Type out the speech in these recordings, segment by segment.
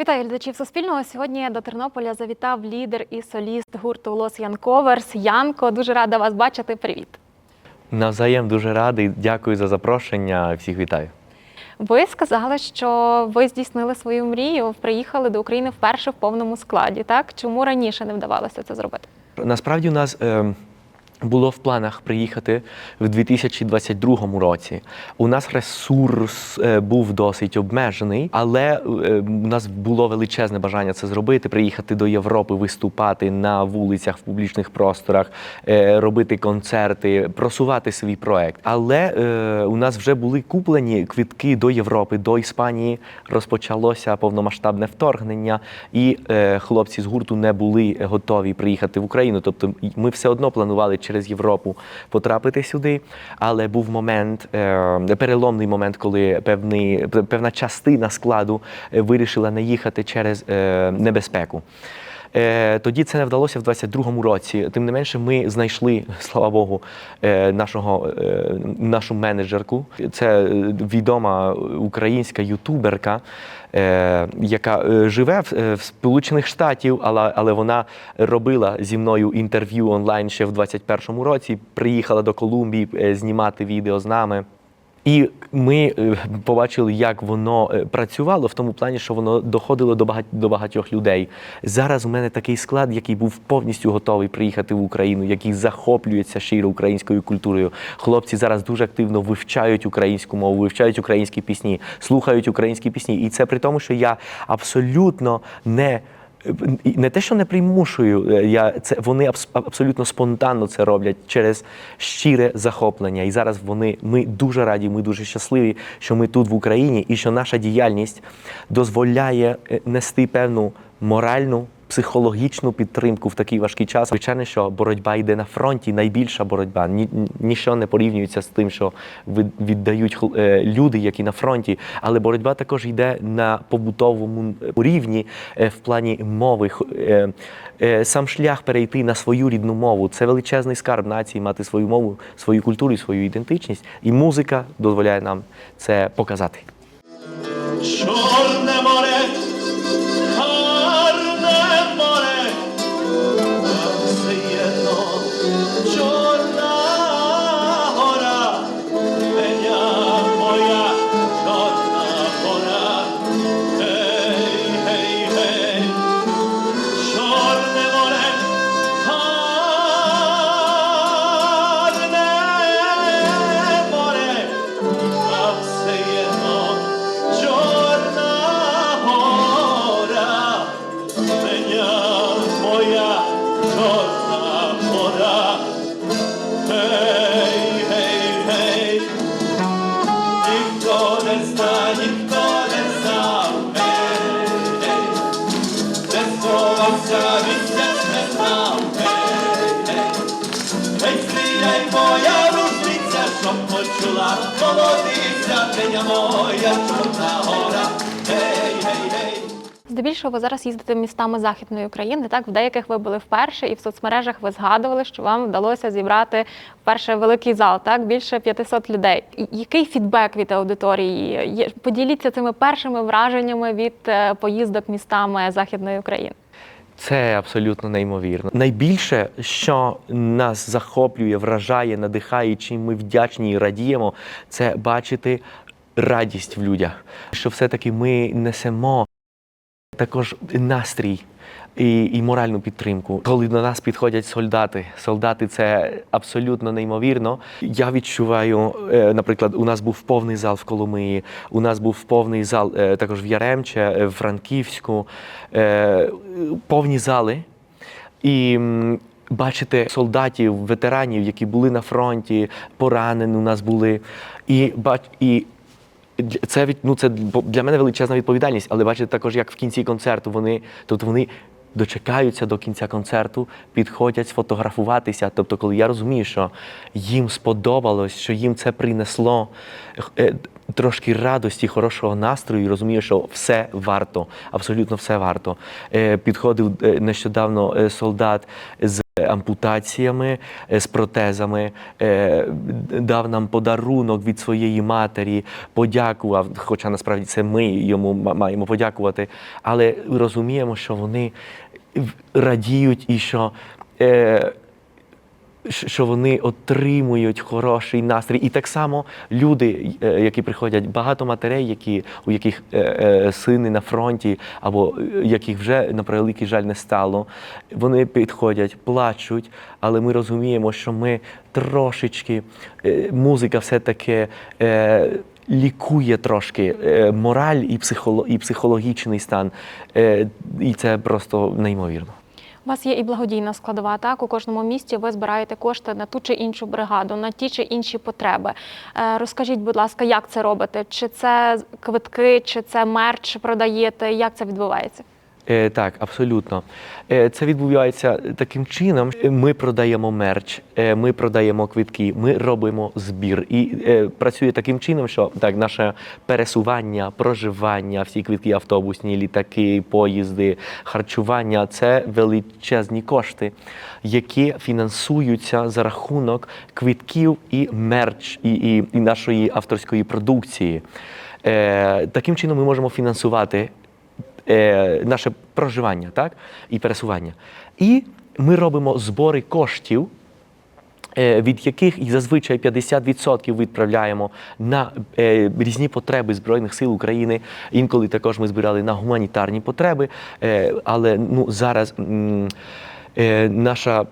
Вітаю глядачів Суспільного. Сьогодні до Тернополя завітав лідер і соліст гурту Лос Янковерс Янко. Дуже рада вас бачити. Привіт. Навзаєм дуже радий. Дякую за запрошення. Всіх вітаю. Ви сказали, що ви здійснили свою мрію, приїхали до України вперше в повному складі. Так чому раніше не вдавалося це зробити? Насправді у нас е, було в планах приїхати в 2022 році. У нас ресурс е, був досить обмежений, але е, у нас було величезне бажання це зробити, приїхати до Європи, виступати на вулицях, в публічних просторах, е, робити концерти, просувати свій проект. Але у нас вже були куплені квитки до Європи, до Іспанії розпочалося повномасштабне вторгнення, і хлопці з гурту не були готові приїхати в Україну. Тобто ми все одно планували через Європу потрапити сюди. Але був момент, е, переломний момент, коли певний, певна частина складу е, вирішила не їхати через е, небезпеку. Е, Тоді це не вдалося в 22-му році. Тим не менше, ми знайшли, слава Богу, е, нашого, е, нашу менеджерку. Це відома українська ютуберка, яка живе в, Сполучених Штатів, але, але вона робила зі мною інтерв'ю онлайн ще в 21-му році. Приїхала до Колумбії знімати відео з нами. І ми е, побачили, як воно е, працювало в тому плані, що воно доходило до багать, до багатьох людей. Зараз у мене такий склад, який був повністю готовий приїхати в Україну, який захоплюється щиро українською культурою. Хлопці зараз дуже активно вивчають українську мову, вивчають українські пісні, слухають українські пісні. І це при тому, що я абсолютно не. Не те, що не примушую, е, я це вони абс- абсолютно спонтанно це роблять через щире захоплення. І зараз вони ми дуже раді, ми дуже щасливі, що ми тут в Україні, і що наша діяльність дозволяє е, нести певну моральну. Психологічну підтримку в такий важкий час. Звичайно, що боротьба йде на фронті, найбільша боротьба. Ні, ніщо не порівнюється з тим, що віддають е, люди, які на фронті. Але боротьба також йде на побутовому рівні е, в плані мови. Е, е, Сам шлях перейти на свою рідну мову це величезний скарб нації, мати свою мову, свою культуру, і свою ідентичність. І музика дозволяє нам це показати. Чорне Здебільшого ви зараз їздите містами Західної України. Так, в деяких ви були вперше, і в соцмережах ви згадували, що вам вдалося зібрати вперше великий зал, так більше 500 людей. Який фідбек від аудиторії? Поділіться цими першими враженнями від е, поїздок містами Західної України. Це абсолютно неймовірно. Найбільше, що нас захоплює, вражає, надихає, чим ми вдячні і радіємо, це бачити радість в людях. Що все-таки ми несемо також настрій. І, і моральну підтримку, коли до нас підходять солдати. Солдати це абсолютно неймовірно. Я відчуваю, е, наприклад, у нас був повний зал в Коломиї, у нас був повний зал е, також в Яремче, е, в Франківську, повні зали. І бачити солдатів, ветеранів, які були на фронті, поранені у нас були. І, бач, і це від ну це для мене величезна відповідальність, але бачите також, як в кінці концерту вони, тобто вони дочекаються до кінця концерту, підходять сфотографуватися. Тобто, коли я розумію, що їм сподобалось, що їм це принесло е, трошки радості, хорошого настрою, і розумію, що все варто, абсолютно все варто. Е, Підходив е, нещодавно солдат з ампутаціями, е, з протезами, е, дав нам подарунок від своєї матері, подякував. Хоча насправді це ми йому маємо подякувати. Але розуміємо, що вони радіють і що. Що вони отримують хороший настрій. І так само люди, е, які приходять, багато матерей, які, у яких е, е, сини на фронті, або яких вже на превеликий жаль не стало, вони підходять, плачуть, але ми розуміємо, що ми трошечки, музика все-таки. Е, Лікує трошки мораль і, психоло, психологічний стан, і це просто неймовірно. Вас є і благодійна складова. Так у кожному місті ви збираєте кошти на ту чи іншу бригаду, на ті чи інші потреби. Е, Розкажіть, будь ласка, як це робите? Чи це квитки, чи це мерч продаєте? Як це відбувається? Е, так, абсолютно. Е, це відбувається таким чином. Ми продаємо мерч, е, ми продаємо квитки, ми робимо збір. І е, працює таким чином, що так, наше пересування, проживання, всі квитки, автобусні, літаки, поїзди, харчування це величезні кошти, які фінансуються за рахунок квитків і мерч, і, і, і нашої авторської продукції. Е, таким чином ми можемо фінансувати е, наше проживання так? і пересування. І ми робимо збори коштів, е, від яких і зазвичай 50% відправляємо на е, різні потреби Збройних сил України. Інколи також ми збирали на гуманітарні потреби. Але ну, зараз наша.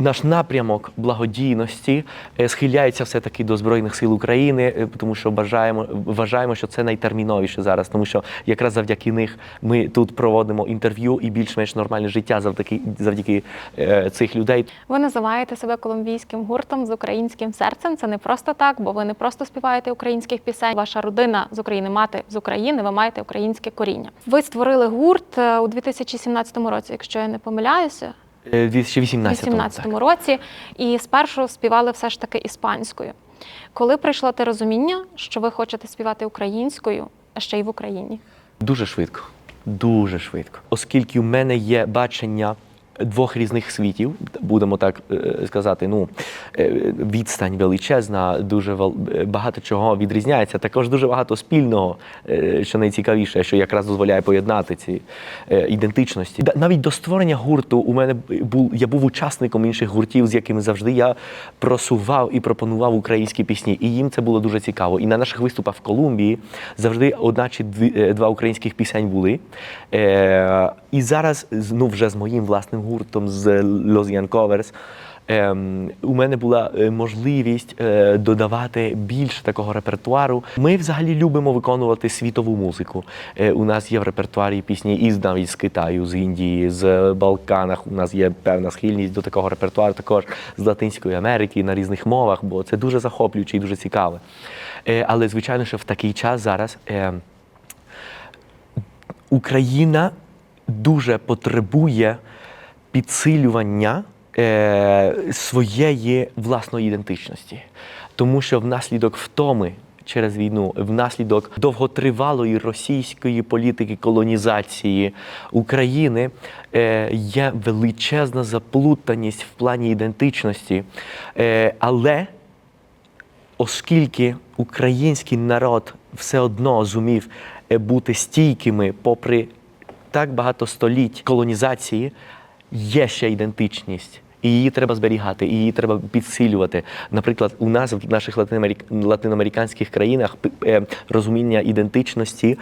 Наш напрямок благодійності е, схиляється все-таки до Збройних сил України, е, тому що бажаємо, вважаємо, що це найтерміновіше зараз, тому що якраз завдяки них ми тут проводимо інтерв'ю і більш-менш нормальне життя завдяки, завдяки е, цих людей. Ви називаєте себе колумбійським гуртом з українським серцем. Це не просто так, бо ви не просто співаєте українських пісень. Ваша родина з України, мати з України, ви маєте українське коріння. Ви створили гурт е, у 2017 році, якщо я не помиляюся. Е, В 2018 2018 році, і спершу співали все ж таки іспанською. Коли прийшло те розуміння, що ви хочете співати українською, а ще й в Україні? Дуже швидко. Дуже швидко. Оскільки в мене є бачення двох різних світів, будемо так е, сказати, ну е, відстань величезна, дуже е, багато чого відрізняється. Також дуже багато спільного, що найцікавіше, що якраз дозволяє поєднати ці ідентичності. Навіть до створення гурту у мене був я був учасником інших гуртів, з якими завжди я просував і пропонував українські пісні. І їм це було дуже цікаво. І на наших виступах в Колумбії завжди одна чи дві, два українських пісень були. І зараз ну, вже з моїм власним гуртом, з Los Young Covers, Ем, у мене була е, можливість е, додавати більше такого репертуару. Ми взагалі любимо виконувати світову музику. Е, у нас є в репертуарі пісні із навіть з Китаю, з Індії, з Балканах. У нас є певна схильність до такого репертуару, також з Латинської Америки на різних мовах, бо це дуже захоплююче і дуже цікаве. Але звичайно, що в такий час зараз. Україна дуже потребує підсилювання е, своєї власної ідентичності, тому що внаслідок втоми через війну, внаслідок довготривалої російської політики колонізації України е, є величезна заплутаність в плані ідентичності. Е, але оскільки український народ все одно зумів е, бути стійкими попри так багато століть колонізації, є ще ідентичність. І її треба зберігати, і її треба підсилювати. Наприклад, у нас в наших латиноамерик- латиноамериканських країнах е, розуміння ідентичності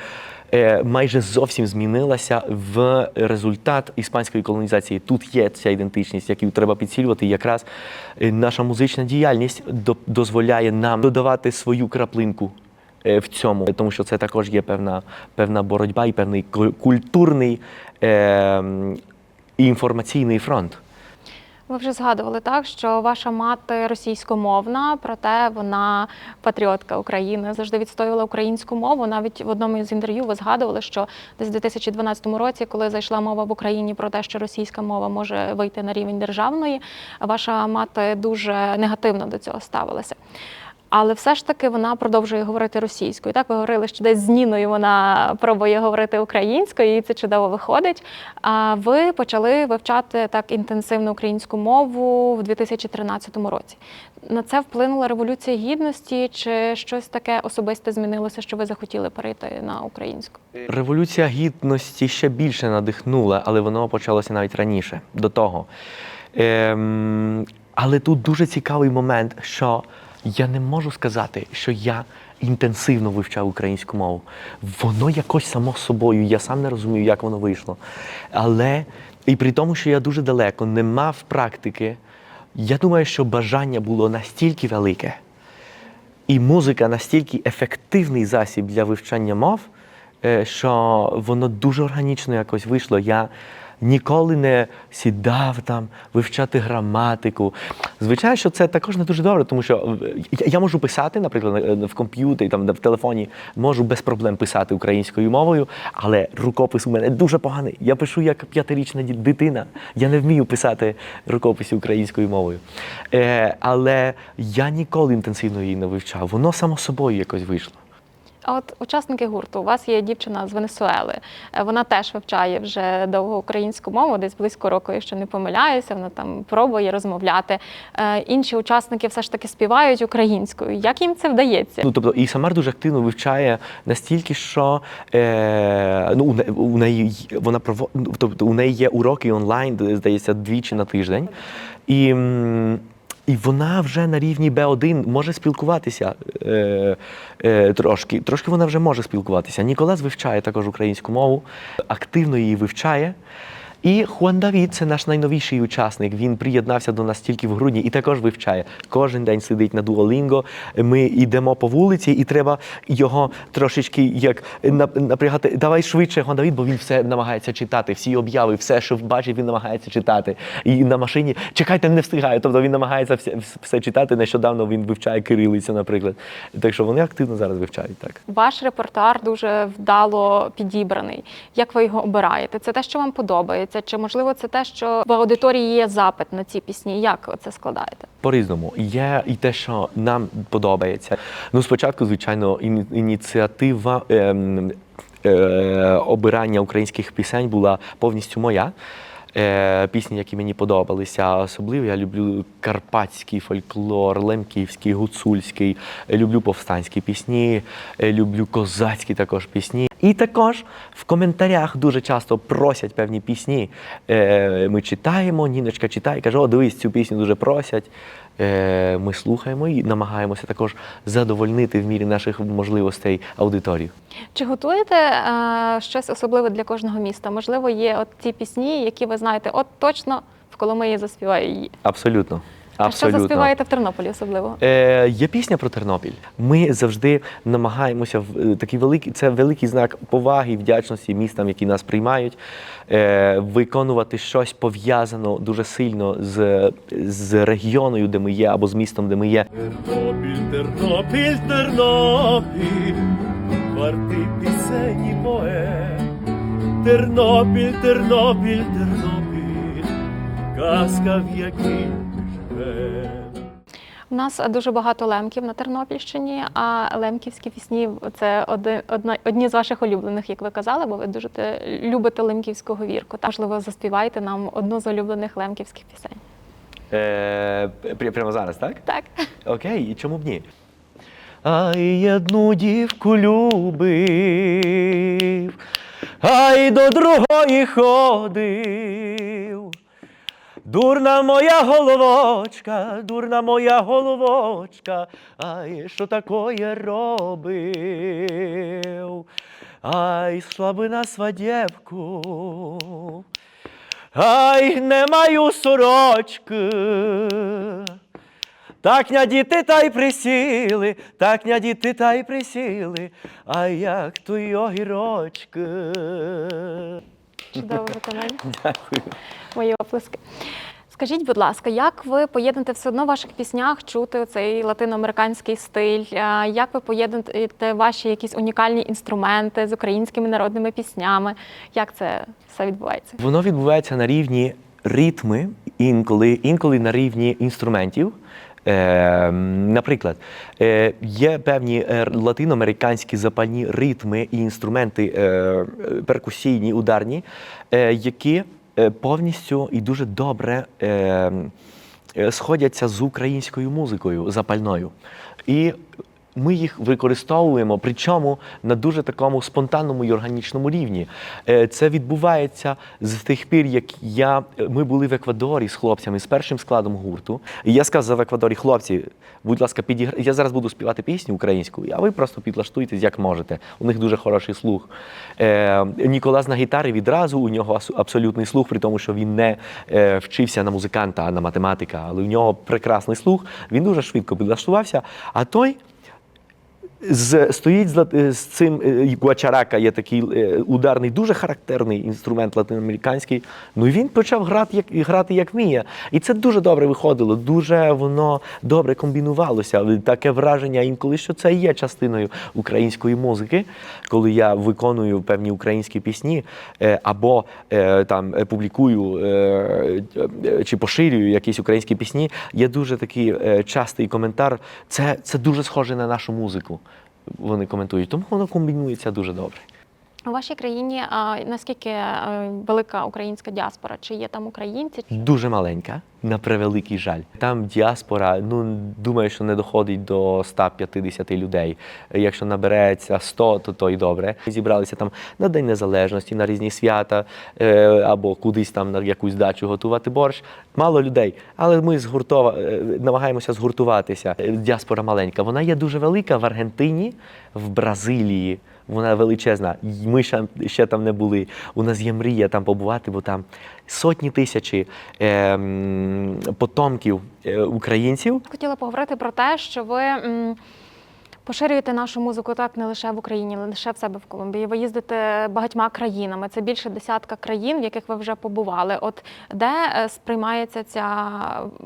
е, майже зовсім змінилося в результат іспанської колонізації. Тут є ця ідентичність, яку треба підсилювати. Якраз е, наша музична діяльність до- дозволяє нам додавати свою краплинку в цьому, тому що це також є певна, певна боротьба і певний ку- культурний і інформаційний фронт. Ви вже згадували так, що ваша мати російськомовна, проте вона патріотка України, завжди відстоювала українську мову. Навіть в одному з інтерв'ю ви згадували, що десь у 2012 році, коли зайшла мова в Україні про те, що російська мова може вийти на рівень державної, ваша мати дуже негативно до цього ставилася. Але все ж таки вона продовжує говорити російською. Так ви говорили, що десь з Ніною вона пробує говорити українською, і це чудово виходить. А ви почали вивчати так інтенсивно українську мову в 2013 році. На це вплинула революція гідності, чи щось таке особисте змінилося, що ви захотіли перейти на українську? Революція гідності ще більше надихнула, але воно почалося навіть раніше до того. Ем, але тут дуже цікавий момент, що я не можу сказати, що я інтенсивно вивчав українську мову. Воно якось само собою, я сам не розумію, як воно вийшло. Але і при тому, що я дуже далеко не мав практики, я думаю, що бажання було настільки велике. І музика настільки ефективний засіб для вивчання мов, е, що воно дуже органічно якось вийшло. Я ніколи не сідав там вивчати граматику. Звичайно, що це також не дуже добре, тому що е, я- можу писати, наприклад, е, в комп'ютері, там в телефоні, можу без проблем писати українською мовою, але рукопис у мене дуже поганий. Я пишу як п'ятирічна дитина. Я не вмію писати рукописи українською мовою. Е, але я ніколи інтенсивно її не вивчав. Воно само собою якось вийшло. От учасники гурту, у вас є дівчина з Венесуели. Е, Вона теж вивчає вже довго українську мову, десь близько року, якщо не помиляюся, вона там пробує розмовляти. Е, Інші учасники все ж таки співають українською. Як їм це вдається? Ну, тобто, і Самар дуже активно вивчає настільки, що е, ну, у не- у неї вона ну, тобто, у неї є уроки онлайн, здається, двічі на тиждень. І, і вона вже на рівні Б1 може спілкуватися е, е, трошки. Трошки вона вже може спілкуватися. Ніколас вивчає також українську мову, активно її вивчає. І Хуан Давід це наш найновіший учасник. Він приєднався до нас тільки в грудні і також вивчає. Кожен день сидить на Duolingo. Ми йдемо по вулиці, і треба його трошечки як напрягати. Давай швидше, Хуан Давід, бо він все намагається читати. Всі обяви, все, що бачить, він намагається читати. І на машині чекайте, не встигає. Тобто він намагається все, все читати. Нещодавно він вивчає кирилицю, наприклад. Так що вони активно зараз вивчають так. Ваш репертуар дуже вдало підібраний. Як ви його обираєте? Це те, що вам подобається? Чи можливо це те, що в аудиторії є запит на ці пісні? Як це складаєте? По-різному. Є і те, що нам подобається. Ну, спочатку, звичайно, ініціатива ем, е, обирання українських пісень була повністю моя. Е, пісні, які мені подобалися, особливо я люблю карпатський фольклор, лемківський, гуцульський, люблю повстанські пісні, е, люблю козацькі також пісні. І також в коментарях дуже часто просять певні пісні. Е, Ми читаємо, Ніночка читає, каже, о, дивись, цю пісню дуже просять. Е, Ми слухаємо і намагаємося також задовольнити в мірі наших можливостей аудиторію. Чи готуєте е, щось особливе для кожного міста? Можливо, є от ті пісні, які ви знаєте, от точно в Коломиї заспіваю її. Абсолютно. А що заспіваєте в Тернополі особливо? Е, є пісня про Тернопіль. Ми завжди намагаємося в е, такий великий, це великий знак поваги і вдячності містам, які нас приймають, е, виконувати щось пов'язано дуже сильно з, з регіоною, де ми є, або з містом, де ми є. Тернопіль, Тернопіль, Тернопіль, вартий пісень і поет. Тернопіль, Тернопіль, Тернопіль, казка в якій. У нас дуже багато лемків на Тернопільщині, а лемківські пісні це одна, одні з ваших улюблених, як ви казали, бо ви дуже любите лемківську говірку. Так, можливо, заспівайте нам одну з улюблених лемківських пісень. Е, прямо зараз, так? Так. Окей, і чому б ні? Ай, одну дівку любив, ай до другої ходив. Дурна моя головочка, дурна моя головочка, ай, що такое робив? Ай, слабина свадєбку, ай, не маю сорочки. Так ня діти та й присіли, так ня діти та й присіли, а як то й огірочки. Чудове виконання. Дякую. Мої оплески. Скажіть, будь ласка, як ви поєднуєте все одно в ваших піснях чути цей латиноамериканський стиль? Як ви поєднуєте ваші якісь унікальні інструменти з українськими народними піснями? Як це все відбувається? Воно відбувається на рівні ритми, інколи, інколи на рівні інструментів. Е, наприклад, е, є певні е, латиноамериканські запальні ритми і інструменти е, перкусійні, ударні, які повністю і дуже добре е, е, сходяться з українською музикою запальною. І ми їх використовуємо, причому на дуже такому спонтанному і органічному рівні. Е, Це відбувається з тих пір, як я, ми були в Еквадорі з хлопцями, з першим складом гурту. І я сказав в Еквадорі, хлопці, будь ласка, підігр... я зараз буду співати пісню українську, а ви просто підлаштуйтесь, як можете. У них дуже хороший слух. Е, Ніколас на гітарі відразу, у нього абсолютний слух, при тому, що він не е, вчився на музиканта, а на математика, але у нього прекрасний слух. Він дуже швидко підлаштувався. А той з, стоїть з, лат- з цим е, гуачарака, є такий е, ударний, дуже характерний інструмент латиноамериканський. Ну і він почав грати як, грати як вміє. І це дуже добре виходило, дуже воно добре комбінувалося. Таке враження інколи, що це є частиною української музики, коли я виконую певні українські пісні е, або е, там е, публікую е, е, чи поширюю якісь українські пісні. Є дуже такий е, частий коментар. Це, це дуже схоже на нашу музику. Вони коментують, тому воно комбінується дуже добре. У вашій країні а, наскільки е, велика українська діаспора? Чи є там українці? Дуже маленька, на превеликий жаль. Там діаспора, ну думаю, що не доходить до 150 людей. Якщо набереться 100, то то й добре. Зібралися там на День Незалежності, на різні свята е, або кудись там на якусь дачу готувати борщ. Мало людей, але ми згуртова, е, намагаємося згуртуватися. Діаспора маленька. Вона є дуже велика в Аргентині, в Бразилії. Вона величезна. Ми ще, ще там не були. У нас є мрія там побувати, бо там сотні тисячі е, потомків е, українців. Хотіла поговорити про те, що ви поширюєте нашу музику так не лише в Україні, не лише в себе в Колумбії. Ви їздите багатьма країнами. Це більше десятка країн, в яких ви вже побували. От де е, сприймається ця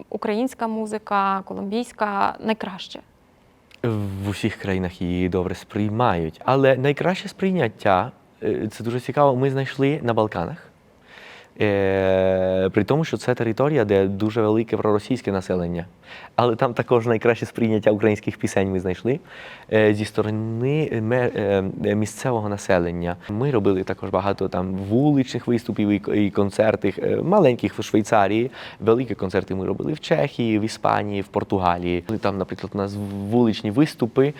українська музика, колумбійська найкраще? В усіх країнах її добре сприймають. Але найкраще сприйняття е, це дуже цікаво. Ми знайшли на Балканах. Е, при тому, що це територія, де дуже велике проросійське населення. Але там також найкраще сприйняття українських пісень ми знайшли е, зі сторони е, місцевого населення. Ми робили також багато там вуличних виступів і, к- і концертів, е, маленьких в Швейцарії. Великі концерти ми робили в Чехії, в Іспанії, в Португалії. Там, наприклад, у нас вуличні виступи.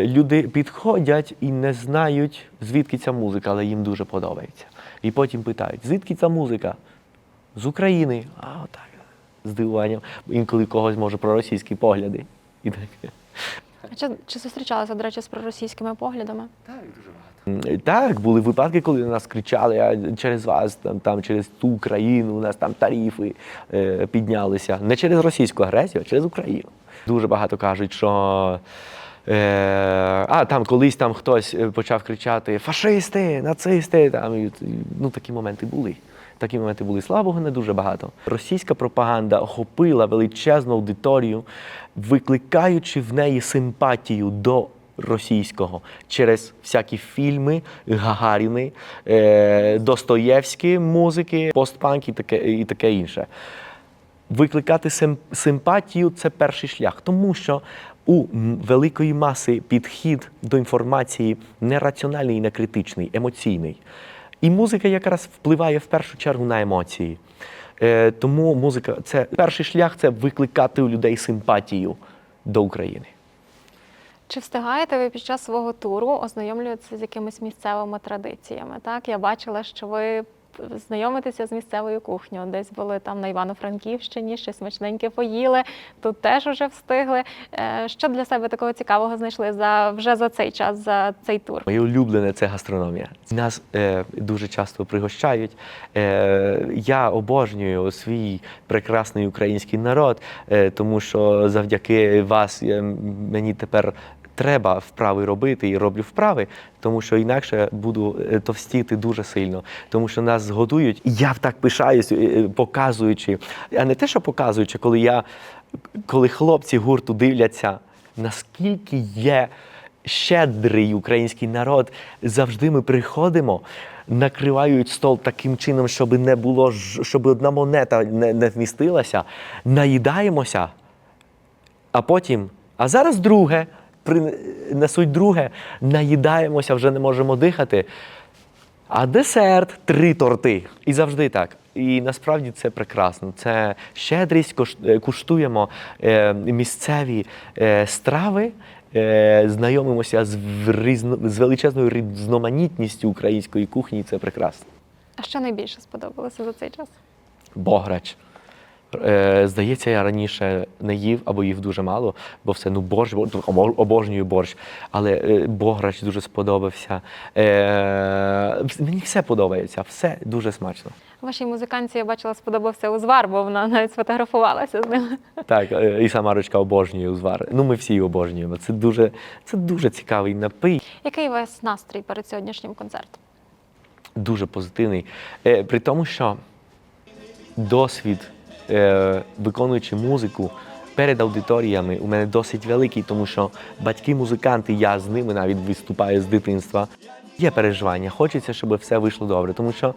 Люди підходять і не знають, звідки ця музика, але їм дуже подобається. І потім питають, звідки ця музика? З України. А отак. З дивуванням. Інколи когось може проросійські погляди. І так. А Чи, чи зустрічалися, до речі, з проросійськими поглядами? М, Так, були випадки, коли на нас кричали, а через вас, там, там через ту країну, у нас там тарифи е, піднялися. Не через російську агресію, а через Україну. Дуже багато кажуть, що. Е, а там колись там хтось е, почав кричати фашисти, нацисти. Там, і, ну, такі моменти були. Такі моменти були, слава Богу, не дуже багато. Російська пропаганда охопила величезну аудиторію, викликаючи в неї симпатію до російського через всякі фільми, Гагаріни, е, Достоєвські музики, постпанк і таке, і таке інше. Викликати сим- симпатію це перший шлях, тому що у великої маси підхід до інформації не раціональний і не критичний, емоційний. І музика якраз впливає в першу чергу на емоції. Е, тому музика це перший шлях це викликати у людей симпатію до України. Чи встигаєте ви під час свого туру ознайомлюватися з якимись місцевими традиціями? Так, я бачила, що ви знайомитеся з місцевою кухнею. Десь були там на Івано-Франківщині, щось смачненьке поїли. Тут теж уже встигли. Е, Що для себе такого цікавого знайшли за вже за цей час, за цей тур? Моє улюблене це гастрономія. Нас е, дуже часто пригощають. Е, я обожнюю свій прекрасний український народ, е, тому що завдяки вас е, мені тепер. Треба вправи робити і роблю вправи, тому що інакше буду е, товстіти дуже сильно, тому що нас згодують. І я так пишаюсь, е, е, показуючи, а не те, що показуючи, коли я коли хлопці гурту дивляться, наскільки є щедрий український народ, завжди ми приходимо, накривають стол таким чином, щоб не було щоб одна монета не, не вмістилася, наїдаємося. А потім, а зараз друге, принесуть друге, наїдаємося, вже не можемо дихати. А десерт три торти. І завжди так. І насправді це прекрасно. Це щедрість, е, куштуємо е, місцеві е, страви, знайомимося з, з величезною різноманітністю української кухні. і Це прекрасно. А що найбільше сподобалося за цей час? Бограч. Е, здається, я раніше не їв або їв дуже мало, бо все ну борщ, бо- обо- обожнюю борщ. Але е, бограч дуже сподобався. Е, мені все подобається, все дуже смачно. Вашій музиканці я бачила, сподобався узвар, бо вона навіть сфотографувалася з ним. Так, і сама ручка обожнює узвар. Ну, ми всі обожнюємо. Це дуже, це дуже цікавий напій. Який у вас настрій перед сьогоднішнім концертом? дуже позитивний. При тому, що досвід, виконуючи музику перед аудиторіями, у мене досить великий, тому що батьки-музиканти, я з ними навіть виступаю з дитинства. Є переживання, хочеться, щоб все вийшло добре. Тому що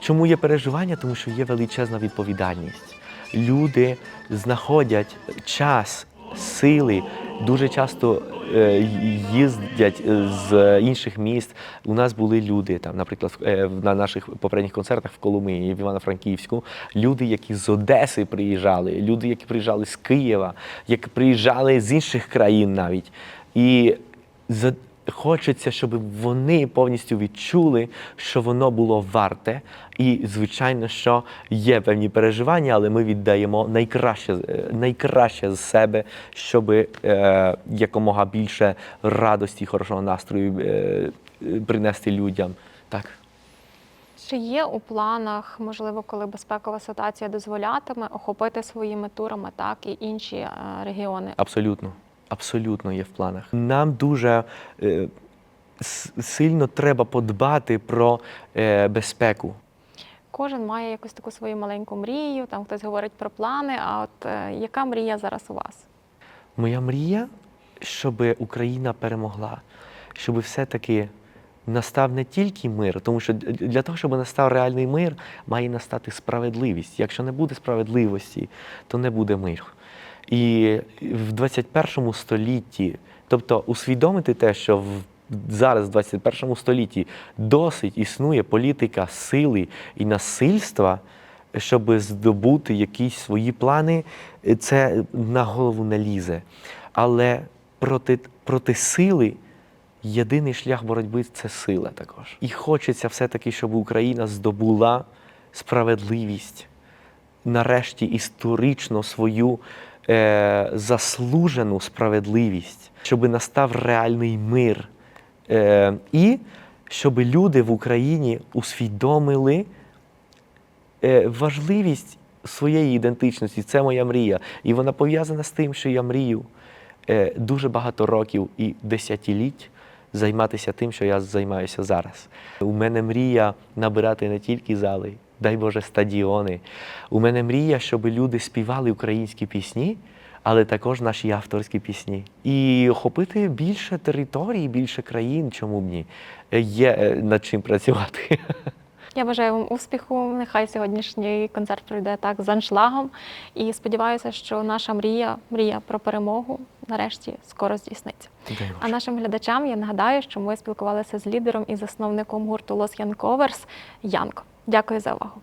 чому є переживання? Тому що є величезна відповідальність. Люди знаходять час, сили, дуже часто е, їздять з інших міст. У нас були люди, там, наприклад, е, на наших попередніх концертах в Коломиї, в Івано-Франківську, люди, які з Одеси приїжджали, люди, які приїжджали з Києва, які приїжджали з інших країн навіть. І Хочеться, щоб вони повністю відчули, що воно було варте. І, звичайно, що є певні переживання, але ми віддаємо найкраще, е, найкраще з себе, щоб е, якомога більше радості, хорошого настрою е, принести людям. Так. Чи є у планах, можливо, коли безпекова ситуація дозволятиме, охопити своїми турами так і інші е, регіони? Абсолютно. Абсолютно є в планах. Нам дуже е, сильно треба подбати про е, безпеку. Кожен має якусь таку свою маленьку мрію, там хтось говорить про плани. А от е, яка мрія зараз у вас? Моя мрія, щоб Україна перемогла, щоб все-таки настав не тільки мир, тому що для того, щоб настав реальний мир, має настати справедливість. Якщо не буде справедливості, то не буде миру. І в 21 столітті, тобто усвідомити те, що в зараз, в 21 столітті, досить існує політика сили і насильства, щоб здобути якісь свої плани, це на голову не лізе. Але проти, проти сили єдиний шлях боротьби це сила також. І хочеться все-таки, щоб Україна здобула справедливість, нарешті історично свою е, заслужену справедливість, щоб настав реальний мир. Е, і щоб люди в Україні усвідомили е, важливість своєї ідентичності. Це моя мрія. І вона пов'язана з тим, що я мрію е, дуже багато років і десятиліть займатися тим, що я займаюся зараз. У мене мрія набирати не тільки зали, дай Боже, стадіони. У мене мрія, щоб люди співали українські пісні. Але також наші авторські пісні. І охопити більше територій, більше країн, чому б ні. Е, Є е, над чим працювати. Я бажаю вам успіху. Нехай сьогоднішній концерт пройде так з аншлагом. І сподіваюся, що наша мрія, мрія про перемогу, нарешті скоро здійсниться. А нашим глядачам я нагадаю, що ми спілкувалися з лідером і засновником гурту Los Young Covers Янко. Дякую за увагу.